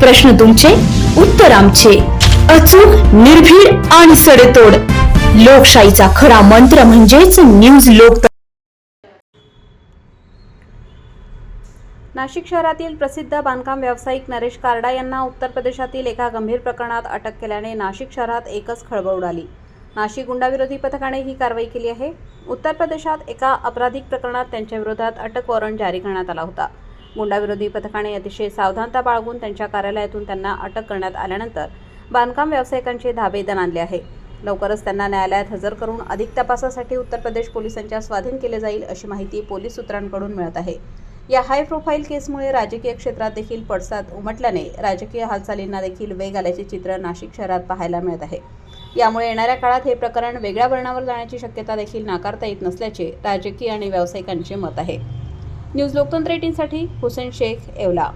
प्रश्न तुमचे उत्तर आमचे. अचूक निर्भीड आणि सडेतोड. लोकशाहीचा खरा मंत्र म्हणजेच न्यूज लोक नाशिक शहरातील प्रसिद्ध बांधकाम व्यावसायिक नरेश कार्डा यांना उत्तर प्रदेशातील एका गंभीर प्रकरणात अटक केल्याने नाशिक शहरात एकच खळबळ उडाली. नाशिक गुंडाविरोधी पथकाने ही कारवाई केली आहे. उत्तर प्रदेशात एका अपराधिक प्रकरणात त्यांच्या विरोधात अटक वॉरंट जारी करण्यात आला होता. गुंडाविरोधी पथकाने अतिशय सावधानता बाळगून त्यांच्या कार्यालयातून त्यांना अटक करण्यात आल्यानंतर बांधकाम व्यावसायिकांचे धाबेदन आणले आहे. लवकरच त्यांना न्यायालयात हजर करून अधिक तपासासाठी उत्तर प्रदेश पोलिसांच्या स्वाधीन केले जाईल अशी माहिती पोलीस सूत्रांकडून मिळत आहे. या हाय प्रोफाईल केसमुळे राजकीय क्षेत्रात देखील पडसाद उमटल्याने राजकीय हालचालींना देखील वेग आल्याचे चित्र नाशिक शहरात पाहायला मिळत आहे. यामुळे येणाऱ्या काळात हे प्रकरण वेगळ्या वळणावर जाण्याची शक्यता देखील नाकारता येत नसल्याचे राजकीय आणि व्यावसायिकांचे मत आहे. न्यूज लोकतंत्र एटीनसाठी हुसेन शेख येवला.